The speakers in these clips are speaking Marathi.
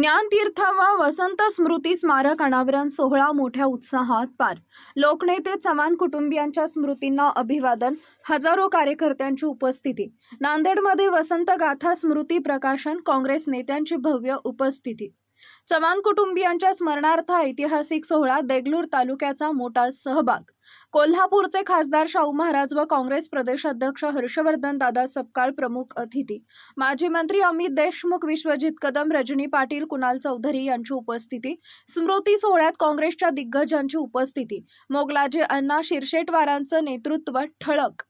ज्ञानतीर्थ व वसंत स्मृती स्मारक अनावरण सोहळा मोठ्या उत्साहात पार. लोकनेते चव्हाण कुटुंबियांच्या स्मृतींना अभिवादन हजारो कार्यकर्त्यांची उपस्थिती. नांदेडमध्ये वसंत गाथा स्मृती प्रकाशन काँग्रेस नेत्यांची भव्य उपस्थिती. चव्हाण कुटुंबियांच्या स्मरणार्थ ऐतिहासिक सोहळा देगलूर तालुक्याचा मोठा सहभाग. कोल्हापूरचे खासदार शाहू महाराज व काँग्रेस प्रदेशाध्यक्ष हर्षवर्धन दादा सपकाळ प्रमुख अतिथी. माजी मंत्री अमित देशमुख विश्वजित कदम रजनी पाटील कुणाल चौधरी यांची उपस्थिती. स्मृती सोहळ्यात काँग्रेसच्या दिग्गजांची उपस्थिती. मोगलाजे अण्णा शिरशेटवारांचं नेतृत्व ठळक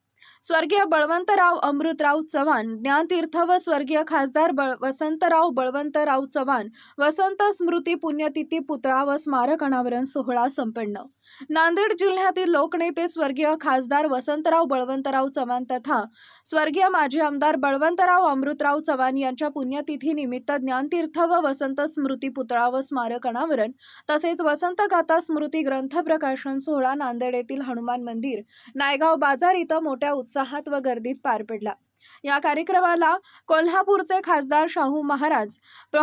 स्वर्गीय बळवंतराव अमृतराव चव्हाण ज्ञानतीर्थ व स्वर्गीय खासदार बळ वसंतराव बळवंतराव चव्हाण वसंत स्मृती पुण्यतिथी पुतळा व स्मारक अनावरण सोहळा संपन्न. नांदेड जिल्ह्यातील लोकनेते स्वर्गीय खासदार वसंतराव बळवंतराव चव्हाण तथा स्वर्गीय माजी आमदार बळवंतराव अमृतराव चव्हाण यांच्या पुण्यतिथीनिमित्त ज्ञानतीर्थ व वसंत स्मृती पुतळा व स्मारक अनावरण तसेच वसंत गाथा स्मृती ग्रंथ प्रकाशन सोहळा नांदेड येथील हनुमान मंदिर नायगाव बाजार इथं मोठ्या उत्साहात व गर्दीत पार पडला. या कार्यक्रमाला कोल्हापूरचे खासदार शाहू महाराज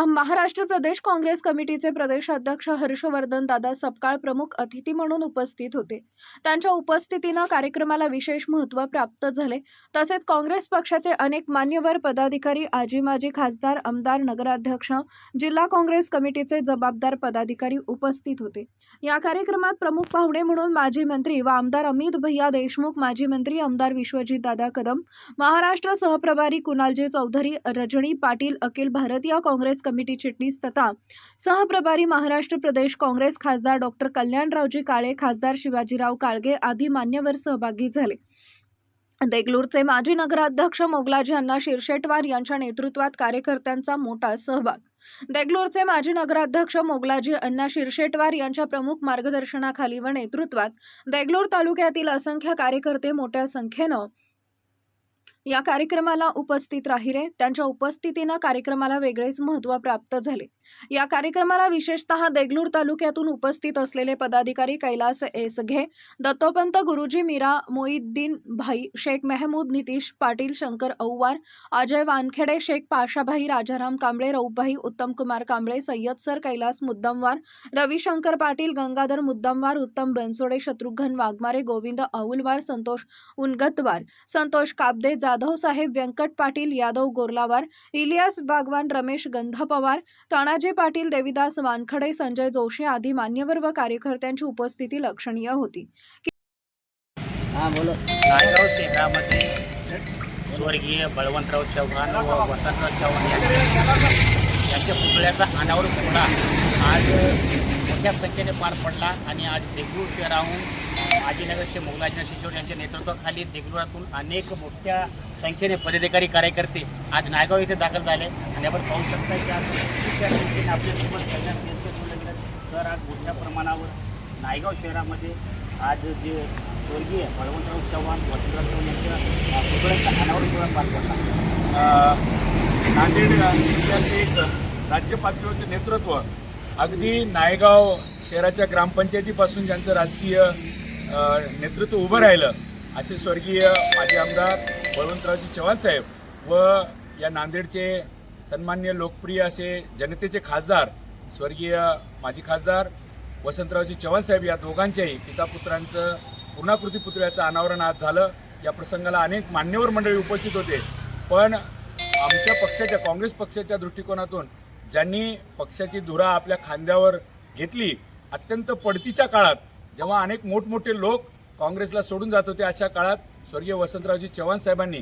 महाराष्ट्र प्रदेश काँग्रेस कमिटीचे प्रदेशाध्यक्ष हर्षवर्धन दादा सपकाळ प्रमुख अतिथी म्हणून उपस्थित होते. त्यांच्या उपस्थितीनं कार्यक्रमाला विशेष महत्त्व प्राप्त झाले. तसेच काँग्रेस पक्षाचे अनेक मान्यवर पदाधिकारी आजी माजी खासदार आमदार नगराध्यक्ष जिल्हा काँग्रेस कमिटीचे जबाबदार पदाधिकारी उपस्थित होते. या कार्यक्रमात प्रमुख पाहुणे म्हणून माजी मंत्री व आमदार अमित भैया देशमुख माजी मंत्री आमदार विश्वजित दादा कदम महाराष्ट्र सहप्रभारी कुणालजी चौधरी रजनी पाटील अखिल भारतीय काँग्रेस कमिटी चिटणीस तथा सहप्रभारी महाराष्ट्र प्रदेश काँग्रेस खासदार डॉक्टर कल्याणरावजी काळे खासदार शिवाजीराव काळगे आदी मान्यवर सहभागी झाले. देगलूरचे माजी नगराध्यक्ष मोगलाजी अण्णा शिरशेटवार यांच्या नेतृत्वात कार्यकर्त्यांचा मोठा सहभाग. देगलूरचे माजी नगराध्यक्ष मोगलाजी अण्णा शिरशेटवार यांच्या प्रमुख मार्गदर्शनाखाली व नेतृत्वात देगलूर तालुक्यातील असंख्य कार्यकर्ते मोठ्या संख्येनं या कार्यक्रमाला उपस्थित राहिले त्यांच्या उपस्थितीनं कार्यक्रमाला वेगळेच महत्त्व प्राप्त झाले. या कार्यक्रमाला विशेषतः देगलूर तालुक्यातून उपस्थित असलेले पदाधिकारी कैलास एसघे दत्तोपंत गुरुजी मीरा मोईद्दीन भाई शेख मेहमूद नितीश पाटील शंकर औवार अजय वानखेडे शेख पाशाभाई राजाराम कांबळे रौफभाई उत्तमकुमार कांबळे सय्यद सर कैलास मुद्दमवार रविशंकर पाटील गंगाधर मुद्दमवार उत्तम बनसोडे शत्रुघ्न वाघमारे गोविंद अहुलवार संतोष उनगतवार संतोष काबदे जा साहेब व्यंकट पाटील यादव गोरलावार इलियास बागवान रमेश गंधपवार तानाजी पाटील देविदास वानखडे संजय जोशी आदी मान्यवर व कार्यकर्त्यांची उपस्थिती लक्षणीय होती. हां बोलो. नायगाव शहरामध्ये स्वर्गीय बळवंतराव चव्हाण व वसंतराव चव्हाण यांच्या यांच्या पुतळ्याचा अनावरण सोहळा आज मोठ्या संख्येने पार पडला आणि आज देगलूर शहराहून माजीनगरचे मोगलाजी शिशोर यांच्या नेतृत्वाखाली देगलुरातून अनेक मोठ्या संख्येने पदाधिकारी कार्यकर्ते आज नायगाव इथे दाखल झाले. आणि आपण पाहू शकता की आज संख्येने आपल्यासोबत कल्याण तर आज मोठ्या प्रमाणावर नायगाव शहरामध्ये आज जे स्वर्गीय बळवंतराव चव्हाण वसंतराव चव्हाण यांच्या पुतळ्यांचा अनावरण सोहळा पार पडला. नांदेड जिल्ह्याचे एक राज्य पातळीवरचे नेतृत्व अगदी नायगाव शहराच्या ग्रामपंचायतीपासून ज्यांचं राजकीय नेतृत्व उभं राहिलं असे स्वर्गीय माजी आमदार बळवंतरावजी चव्हाण साहेब व या नांदेडचे सन्मान्य लोकप्रिय असे जनतेचे खासदार स्वर्गीय माजी खासदार वसंतरावजी चव्हाण साहेब या दोघांच्याही पितापुत्रांचं पूर्णाकृती पुतळ्याचं अनावरण आज झालं. या प्रसंगाला अनेक मान्यवर मंडळी उपस्थित होते. पण आमच्या पक्षाच्या काँग्रेस पक्षाच्या दृष्टिकोनातून ज्यांनी पक्षाची धुरा आपल्या खांद्यावर घेतली अत्यंत पडतीच्या काळात जेव्हा अनेक मोठमोठे लोक काँग्रेसला सोडून जात होते अशा काळात स्वर्गीय वसंतरावजी चव्हाण साहेबांनी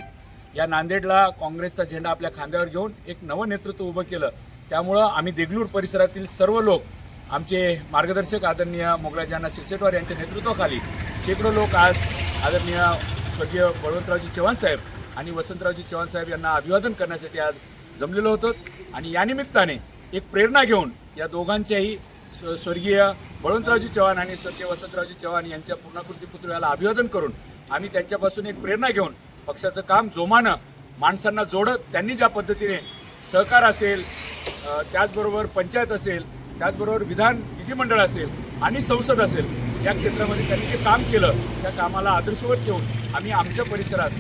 या नांदेडला काँग्रेसचा झेंडा आपल्या खांद्यावर घेऊन एक नवं नेतृत्व उभं केलं. त्यामुळं आम्ही देगलूर परिसरातील सर्व लोक आमचे मार्गदर्शक आदरणीय मोगलाजांना शिरसेटवार यांच्या नेतृत्वाखाली शेकडो लोक आज आदरणीय स्वर्गीय बळवंतरावजी चव्हाण साहेब आणि वसंतरावजी चव्हाण साहेब यांना अभिवादन करण्यासाठी आज जमलेलो होतो. आणि यानिमित्ताने एक प्रेरणा घेऊन या दोघांच्याही स्वर्गीय बळवंतरावजी चव्हाण आणि स्वर्गीय वसंतरावजी चव्हाण यांच्या पूर्णाकृती पुतळ्याला अभिवादन करून आम्ही त्यांच्यापासून एक प्रेरणा घेऊन पक्षाचं काम जोमानं माणसांना जोडत त्यांनी ज्या पद्धतीने सहकार असेल त्याचबरोबर पंचायत असेल त्याचबरोबर विधान विधिमंडळ असेल आणि संसद असेल या क्षेत्रामध्ये त्यांनी जे काम केलं त्या कामाला आदर्शवत ठेवून आम्ही आमच्या परिसरात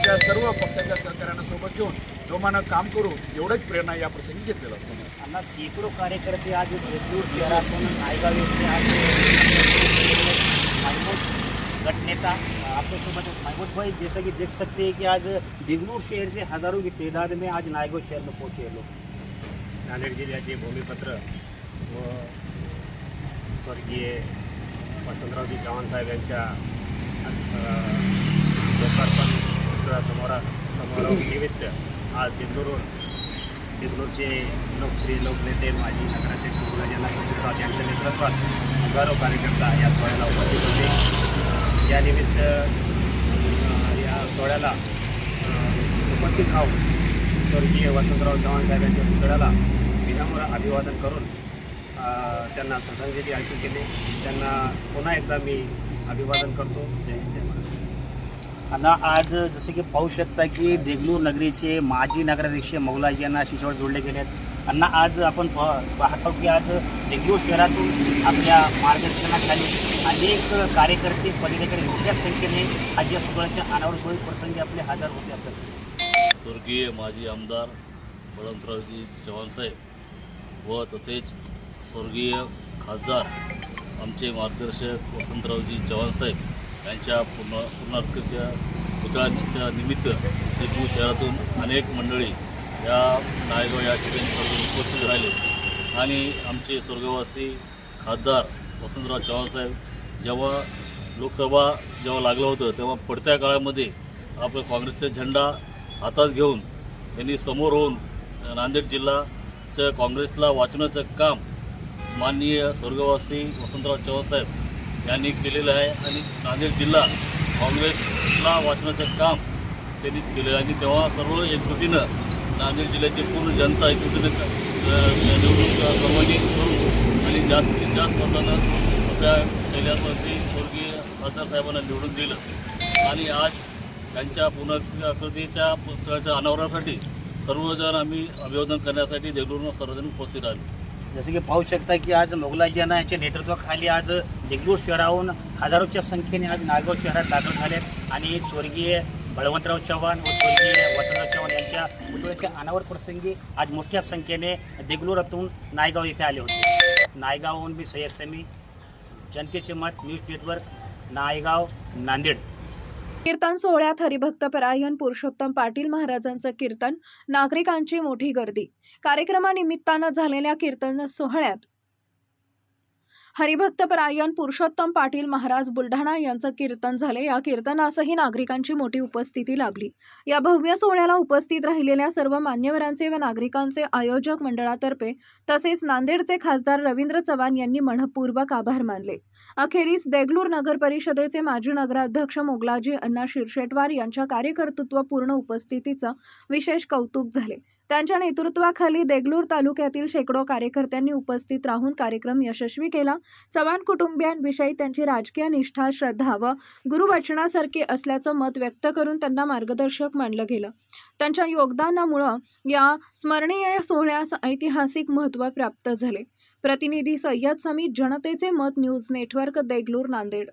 आमच्या सर्व पक्षाच्या सहकार्यांना सोबत घेऊन जोमानं काम करू एवढंच प्रेरणा या प्रसंगी घेतलेलं होतं. अण्णा शेकडो कार्यकर्ते आज देगलूर शहरातून नायगाव येथे आज महमूद गटनेता आपके महमूद भाई जैसा कि देख सकते हैं कि आज देगलूर शहर से हजारों की तादाद में आज नायगाव शहर में पहुंचे लोग। नांदेड जिल्ह्याचे भूमिपत्र व स्वर्गीय वसंतरावजी चव्हाण साहेब यांच्या अ, समोरा पुतळ्यासमोर समारोहानिमित्त आज दिंदूरून दिंदूरचे लोकप्रिय लोकनेते माजी नगराध्यक्ष मुलाजींना शशिराव यांच्या नेतृत्वात हजारो कार्यकर्ता या सोहळ्याला उपस्थित होते. यानिमित्त या सोहळ्याला उपस्थित राहून स्वर्गीय वसंतराव चव्हाण साहेब यांच्या पुतळ्याला विनम्र अभिवादन करून त्यांना श्रद्धांजली अर्पण केली. त्यांना पुन्हा एकदा मी अभिवादन करतो. जय जय आता आज जसे की पाहू शकता की देगलूर नगरीचे माजी नगराध्यक्ष मौलाजी यांना शिष्यावर जोडले गेले आहेत अण्णा आज आपण पाहतो की आज देगलूर शहरातून आपल्या मार्गदर्शनाखाली अनेक कार्यकर्ते पलीकडे मोठ्या संख्येने आज या सोहळ्याच्या अनावर सोयी प्रसंगी आपले हजर होते आपल्याकडे स्वर्गीय माजी आमदार बळवंतरावजी चव्हाणसाहेब व तसेच स्वर्गीय खासदार आमचे मार्गदर्शक वसंतरावजी चव्हाणसाहेब यांच्या पूर्ण पूर्णार्कच्या पुतळ्यांच्या निमित्त देगलूर शहरातून अनेक मंडळी या नायगाव या ठिकाणी उपस्थित राहिले. आणि आमचे स्वर्गवासी खासदार वसंतराव चव्हाणसाहेब जेव्हा लोकसभा जेव्हा लागलं होतं तेव्हा पडत्या काळामध्ये आपलं काँग्रेसचा झेंडा हातात घेऊन त्यांनी समोर होऊन नांदेड जिल्हाच्या काँग्रेसला वाचवण्याचं काम माननीय स्वर्गवासी वसंतराव चव्हाणसाहेब यांनी केलेलं आहे आणि नांदेड जिल्हा काँग्रेसला वाचण्याचं काम त्यांनीच केलेलं आहे. आणि तेव्हा सर्व एकजुटीनं नांदेड जिल्ह्याची पूर्ण जनता एकजुटीनं निवडणूक सहभागी करून आणि जास्तीत जास्त मतानं सगळ्या कैलासवासी स्वर्गीय खासदार साहेबांना निवडून दिलं. आणि आज त्यांच्या पुनर्कृतीच्या पुस्तकाच्या अनावरणासाठी सर्वजण आम्ही अभिवादन करण्यासाठी देगलूरनं सर्वजण उपस्थित आले. जसं की पाहू शकता की आज मोगलाजीना यांच्या नेतृत्वाखाली आज देगलूर शहराहून हजारोच्या संख्येने आज नायगाव शहरात दाखल झाले आणि स्वर्गीय बळवंतराव चव्हाण व स्वर्गीय वसंतराव चव्हाण यांच्या पुतळ्याच्या अनावर प्रसंगी आज मोठ्या संख्येने देगलूरातून नायगाव येथे आले होते. नायगावहून मी सय्यद समी जनतेचे मत न्यूज नेटवर्क नायगाव नांदेड. कीर्तन सोहळ्यात हरिभक्त परायण पुरुषोत्तम पाटील महाराजांचं कीर्तन नागरिकांची मोठी गर्दी. कार्यक्रमानिमित्तानं झालेल्या कीर्तन सोहळ्यात हरिभक्त परायण पुरुषोत्तम पाटील महाराज बुलढाणा यांचं कीर्तन झाले. या कीर्तनासही नागरिकांची मोठी उपस्थिती लाभली. या भव्य सोहळ्याला उपस्थित राहिलेल्या सर्व मान्यवरांचे व नागरिकांचे आयोजक मंडळातर्फे तसेच नांदेडचे खासदार रवींद्र चव्हाण यांनी मनपूर्वक आभार मानले. अखेरीस देगलूर नगर परिषदेचे माजी नगराध्यक्ष मोगलाजी अण्णा शिरशेटवार यांच्या कार्यकर्तृत्वपूर्ण उपस्थितीचं विशेष कौतुक झाले. त्यांच्या नेतृत्वाखाली देगलूर तालुक्यातील शेकडो कार्यकर्त्यांनी उपस्थित राहून कार्यक्रम यशस्वी केला. चव्हाण कुटुंबियांविषयी त्यांची राजकीय निष्ठा श्रद्धा व गुरुवचनासारखी असल्याचं मत व्यक्त करून त्यांना मार्गदर्शक मानलं गेलं. त्यांच्या योगदानामुळं या स्मरणीय सोहळ्यास ऐतिहासिक महत्त्व प्राप्त झाले. प्रतिनिधी सय्यद समीत जनतेचे मत न्यूज नेटवर्क देगलूर नांदेड.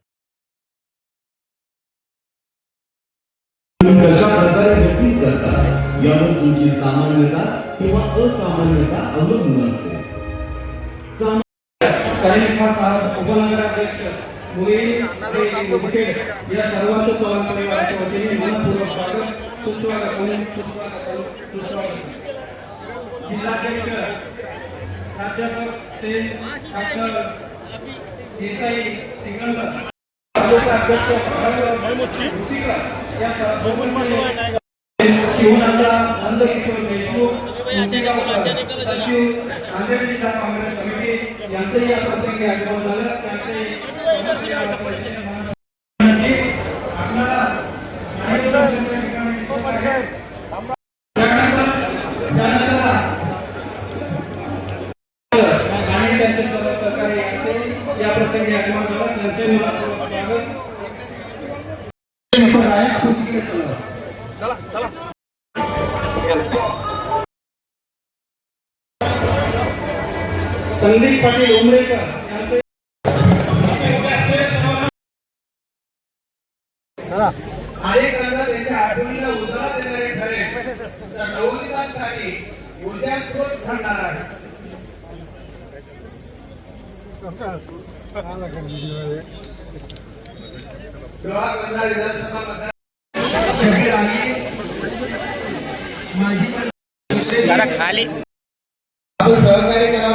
यावर तुमची सामान्यता किंवा असामान्यता अवलंबून असते. उपनगराध्यक्ष मुखेड या सर्वांचं चव्हाण परिवाराच्या वतीने मनपूर्वक स्वागत. सुस्वागत सुस्वागत सुस्वागत जिल्हाध्यक्ष प्राध्यापक सेन डॉक्टर देसाई सिंगंकर तालुका अध्यक्ष या सर्व शिवनंदा नंदकिशोर देशमुख मुंजीगावकर, सचिव नांदेड जिल्हा काँग्रेस कमिटी यांचंही या प्रसंगी आगमन झालं. त्यांचे संदीप पाटील उमरेकर यांचे त्यांच्या आठवणीला तर ऊर्जा स्रोत ठरणार आहे. जरा खाली. आपण सहकार्य करावं